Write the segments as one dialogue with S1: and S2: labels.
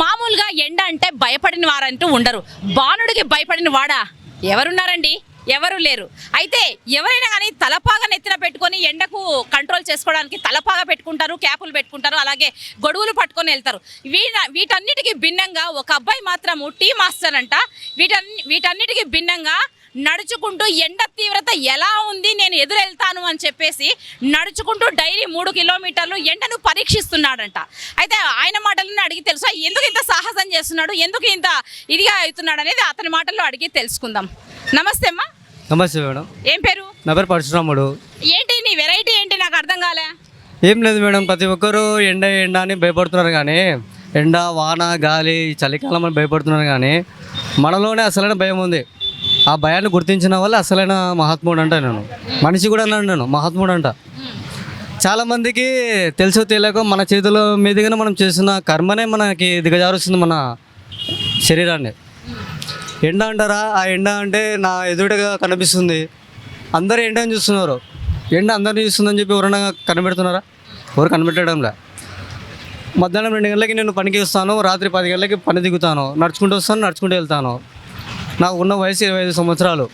S1: మామూలుగా ఎండ అంటే భయపడిన వారంటూ ఉండరు. బాణుడికి భయపడిన వాడా? ఎవరున్నారండి? ఎవరు లేరు. అయితే ఎవరైనా కానీ తలపాగా నెత్తిన పెట్టుకొని ఎండకు కంట్రోల్ చేసుకోవడానికి తలపాగా పెట్టుకుంటారు క్యాపులు పెట్టుకుంటారు అలాగే గొడుగులు పట్టుకొని వెళ్తారు. వీ వీటన్నిటికీ భిన్నంగా ఒక అబ్బాయి మాత్రము టీ మాస్టర్ అంట. వీటన్ని వీటన్నిటికీ భిన్నంగా నడుచుకుంటూ ఎండ తీవ్రత ఎలా ఉంది నేను ఎదురెళ్తాను అని చెప్పేసి నడుచుకుంటూ డైలీ మూడు కిలోమీటర్లు ఎండను పరీక్షిస్తున్నాడంట. అయితే ఆయన మాటలను అడిగి తెలుసా? ఎందుకు ఇంత సాహసం చేస్తున్నాడు? ఎందుకు ఇంత ఇదిగా అవుతున్నాడు అనేది అతని మాటల్లో అడిగి తెలుసుకుందాం. నమస్తే అమ్మా.
S2: నమస్తే మేడం.
S1: ఏం పేరు?
S2: నా పేరు పరశురాముడు.
S1: ఏంటి నీ వెరైటీ ఏంటి? నాకు అర్థం కాలే.
S2: ఏం లేదు మేడం ప్రతి ఒక్కరు ఎండ ఎండ అని భయపడుతున్నారు కానీ ఎండ వాన గాలి చలికాలం అని భయపడుతున్నారు కానీ మనలోనే అసలైన భయం ఉంది. ఆ భయాన్ని గుర్తించిన వల్ల అసలైన మహాత్ముడు అంట నేను. మనిషి కూడా అన్నాను నేను మహాత్ముడు అంట. చాలామందికి తెలుసో తెలియక మన చేతుల మీదుగానే మనం చేసిన కర్మనే మనకి దిగజారుస్తుంది మన శరీరాన్ని. ఎండ అంటారా? ఆ ఎండ అంటే నా ఎదుటగా కనిపిస్తుంది. అందరూ ఎండని చూస్తున్నారు. ఎండ అందరిని చూస్తుందని చెప్పి ఎవరైనా కనిపెడుతున్నారా? ఎవరు కనిపెట్టడంలే. మధ్యాహ్నం రెండు గంటలకి నేను పనికి వస్తాను రాత్రి పది గంటలకి పని దిగుతాను. నడుచుకుంటూ వస్తాను నడుచుకుంటూ వెళ్తాను. నాకు ఉన్న వయసు ఇరవై ఐదు సంవత్సరాలు.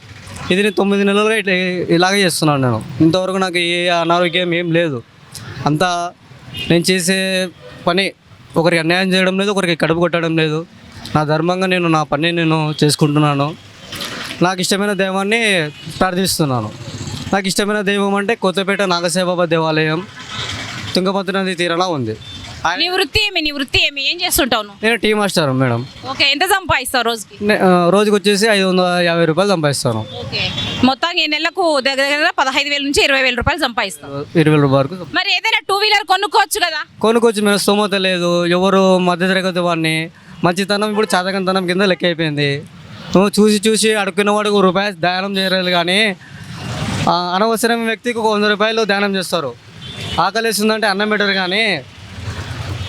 S2: ఇది నేను తొమ్మిది నెలలుగా ఇట్లా ఇలాగే చేస్తున్నాను నేను. ఇంతవరకు నాకు ఏ అనారోగ్యం ఏం లేదు. అంతా నేను చేసే పని ఒకరికి అన్యాయం చేయడం లేదు ఒకరికి కడుపు కొట్టడం లేదు. నా ధర్మంగా నేను నా పని నేను చేసుకుంటున్నాను. నాకు ఇష్టమైన దైవాన్ని ప్రార్థిస్తున్నాను. నాకు ఇష్టమైన దైవం అంటే కొత్తపేట నాగసేబాబా దేవాలయం. తుంగభద్ర నది తీరలా ఉంది.
S1: నీ వృత్తి ఏమి నీ వృత్తి ఏమి? ఏం చేస్తుంటావు నువ్వు?
S2: నేను టీ మాస్టర్ మేడం.
S1: ఓకే ఎంత సంపాదిస్తావు రోజుకి?
S2: నే- ఆ, రోజుకి వచ్చేసి ఐదు వందల యాభై రూపాయలు సంపాదిస్తాను.
S1: ఓకే. మొత్తానికి ఈ నెలకు దగ్గర దగ్గర పదహైదు వేల నుంచి ఇరవై వేల రూపాయలు సంపాదిస్తావు.
S2: ఇరవై రూపాయల వరకు
S1: మరి ఏదైనా టూ వీలర్ కొనుక్కోవచ్చు కదా?
S2: కొనుక్కొచ్చి మేము స్తోమత లేదు. ఎవరు మధ్యతరగతి వాడిని మంచితనం ఇప్పుడు చాతకంతనం కింద లెక్క అయిపోయింది. నువ్వు చూసి చూసి అడుక్కున్న వాడికి ఒక రూపాయి దానం చేయలేదు కానీ ఆ, అనవసరమైన వ్యక్తికి ఒక వంద రూపాయలు దానం చేస్తారు. ఆకలిస్తుందంటే అన్నం పెట్టరు కానీ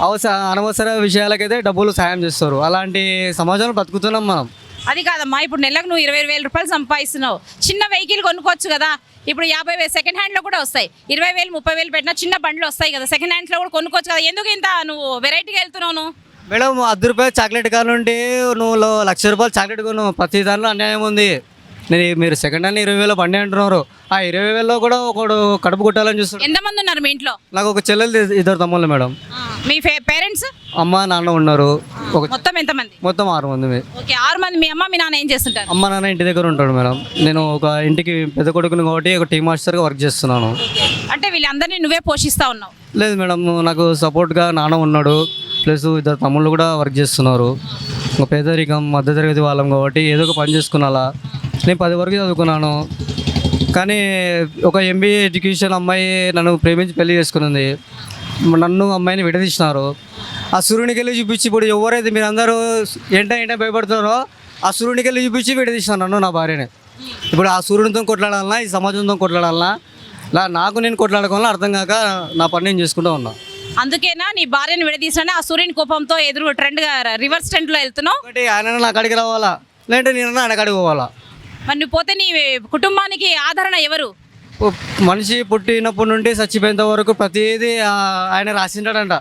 S2: అవసర అనవసర విషయాలకైతే డబ్బులు సాయం చేస్తారు. అలాంటి సమాజంలో బతుకుతున్నాం మనం.
S1: అది కాదమ్మా ఇప్పుడు నెలకు నువ్వు ఇరవై వేల రూపాయలు సంపాదిస్తున్నావు. చిన్న వెహికల్ కొనుక్కోవచ్చు కదా ఇప్పుడు యాభై వేలు సెకండ్ హ్యాండ్లో కూడా వస్తాయి. ఇరవై వేలు ముప్పై వేలు పెట్టినా చిన్న బండ్లు వస్తాయి కదా సెకండ్ హ్యాండ్స్లో కూడా కొనుక్కోవచ్చు కదా. ఎందుకు ఇంత నువ్వు వెరైటీగా వెళ్తున్నావు
S2: మేడం అర్ధ రూపాయలు చాక్లెట్ కావాలంటే నువ్వు లక్ష రూపాయలు చాక్లెట్ కొను. ప్రతి దాంట్లో అన్యాయం ఉంది. నేను మీరు సెకండ్ హ్యాండ్ ఇరవై వేలు బండి అంటున్నారు. ఆ ఇరవై వేలలో కూడా ఒకడు కడుపు కొట్టాలని చూస్తున్నాడు.
S1: ఎంతమంది ఉన్నారు మీ ఇంట్లో?
S2: నాకు ఒక చెల్లెలు ఇద్దరు తమ్ముళ్ళు మేడం.
S1: మీ పేరెంట్స్?
S2: అమ్మ నాన్న ఉన్నారు. ఒక
S1: మొత్తం ఎంతమంది?
S2: మొత్తం ఆరు మంది
S1: ఓకే ఆరు మంది. మీ అమ్మ మీ నాన్న ఏం చేస్తుంటారు?
S2: అమ్మ నాన్న ఇంటి దగ్గర ఉంటాడు మేడం. నేను ఒక ఇంటికి పెద్ద కొడుకుని కాబట్టి ఒక టీ మాస్టర్గా వర్క్ చేస్తున్నాను.
S1: అంటే వీళ్ళందరినీ నువ్వే పోషిస్తా ఉన్నావు?
S2: లేదు మేడం నాకు సపోర్ట్గా నాన్న ఉన్నాడు. ప్లస్ ఇద్దరు తమ్ముళ్ళు కూడా వర్క్ చేస్తున్నారు. ఒక పేదరికం మధ్యతరగతి వాళ్ళం కాబట్టి ఏదో ఒక పని చేసుకున్నాలా. నేను పది వరకు చదువుకున్నాను. కానీ ఒక ఎంబీఏ ఎడ్యుకేషన్ అమ్మాయి నన్ను ప్రేమించి పెళ్ళి చేసుకున్నది నన్ను అమ్మాయిని విడదీసినారు. ఆ సూర్యునికి వెళ్ళి చూపించి ఇప్పుడు ఎవరైతే మీరు అందరూ ఏంట ఏంట భయపడుతున్నారో ఆ సూర్యునికి వెళ్ళి చూపించి విడదీసినాను నన్ను నా భార్యని. ఇప్పుడు ఆ సూర్యునితో కొట్లాడాలన్నా ఈ సమాజంతో కొట్లాడాలన్నా ఇలా నాకు నేను కొట్లాడుకోవాలని అర్థం కాక నా పని నేను చేసుకుంటూ ఉన్నా.
S1: అందుకేనా నీ భార్యను విడదీసానే ఆ సూర్యుని కోపంతో ఎదురు ట్రెండ్ రివర్స్ ట్రెండ్లో వెళ్తున్నావు?
S2: ఒకటి ఆయన నా కాడికి రావాలా? లేదంటే నేను ఆయన కాడికి పోవాలా?
S1: మరి నువ్వు పోతే నీ కుటుంబానికి ఆదరణ ఎవరు?
S2: మనిషి పుట్టినప్పటి నుండి చచ్చిపోయేంత వరకు ప్రతిదీ ఆయన రాసిండాడంట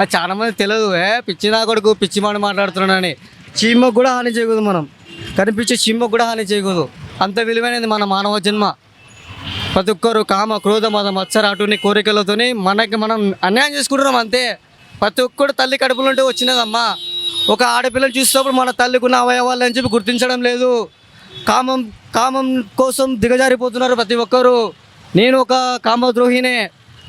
S2: అది చాలా మంది తెలియదు. ఏ పిచ్చి నా కొడుకు పిచ్చి మాట మాట్లాడుతున్నాడని. చీమకు కూడా హాని చేయకూడదు మనం. కనిపించే చీమకు కూడా హాని చేయకూడదు. అంత విలువైనది మన మానవ జన్మ. ప్రతి ఒక్కరు కామ క్రోధ మత మత్సర అటుని కోరికలతోని మనకి మనం అన్యాయం చేసుకుంటున్నాం అంతే. ప్రతి ఒక్కరు తల్లి కడుపులో ఉంటే వచ్చినదమ్మా. ఒక ఆడపిల్లని చూసినప్పుడు మన తల్లికి ఉన్న అవయవాలు అని చెప్పి గుర్తించడం లేదు. కామం కామం కోసం దిగజారిపోతున్నారు ప్రతి ఒక్కరు. నేను ఒక కామద్రోహినే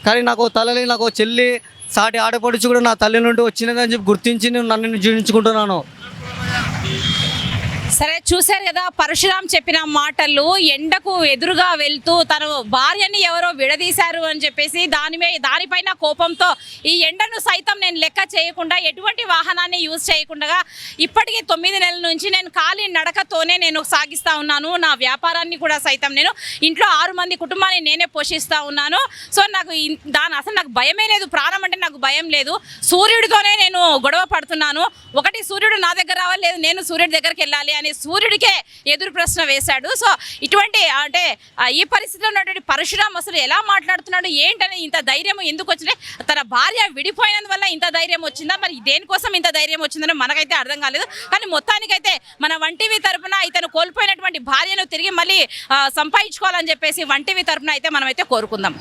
S2: కానీ నాకు తల్లి నాకు చెల్లి సాటి ఆడపడుచు కూడా నా తల్లి నుండి వచ్చినదని చెప్పి గుర్తించి నేను నన్ను జీవించుకుంటున్నాను
S1: సరే చూశారు కదా పరశురాం చెప్పిన మాటలు ఎండకు ఎదురుగా వెళ్తూ తన భార్యని ఎవరో విడదీశారు అని చెప్పేసి దాని దానిపైన కోపంతో ఈ ఎండను సైతం నేను లెక్క చేయకుండా ఎటువంటి వాహనాన్ని యూజ్ చేయకుండా ఇప్పటికీ తొమ్మిది నెలల నుంచి నేను ఖాళీ నడకతోనే నేను సాగిస్తూ ఉన్నాను. నా వ్యాపారాన్ని కూడా సైతం నేను ఇంట్లో ఆరు మంది కుటుంబాన్ని నేనే పోషిస్తూ ఉన్నాను. సో నాకు దాని అసలు నాకు భయమే లేదు. ప్రాణం అంటే నాకు భయం లేదు. సూర్యుడితోనే నేను గొడవ పడుతున్నాను. ఒకటి సూర్యుడు నా దగ్గర రావాలి లేదు నేను సూర్యుడి దగ్గరికి వెళ్ళాలి అని సూర్యుడికే ఎదురు ప్రశ్న వేశాడు. సో ఇటువంటి అంటే ఈ పరిస్థితిలో ఉన్నటువంటి పరశురామ్ అసలు ఎలా మాట్లాడుతున్నాడు ఏంటని ఇంత ధైర్యం ఎందుకు వచ్చినాయి తన భార్య విడిపోయినందువల్ల ఇంత ధైర్యం వచ్చిందా? మరి దేనికోసం ఇంత ధైర్యం వచ్చిందని మనకైతే అర్థం కాలేదు. కానీ మొత్తానికైతే మన వంటివి తరపున ఇతను కోల్పోయినటువంటి భార్యను తిరిగి మళ్ళీ సంపాదించుకోవాలని చెప్పేసి వంటివి తరపున అయితే మనమైతే కోరుకుందాం.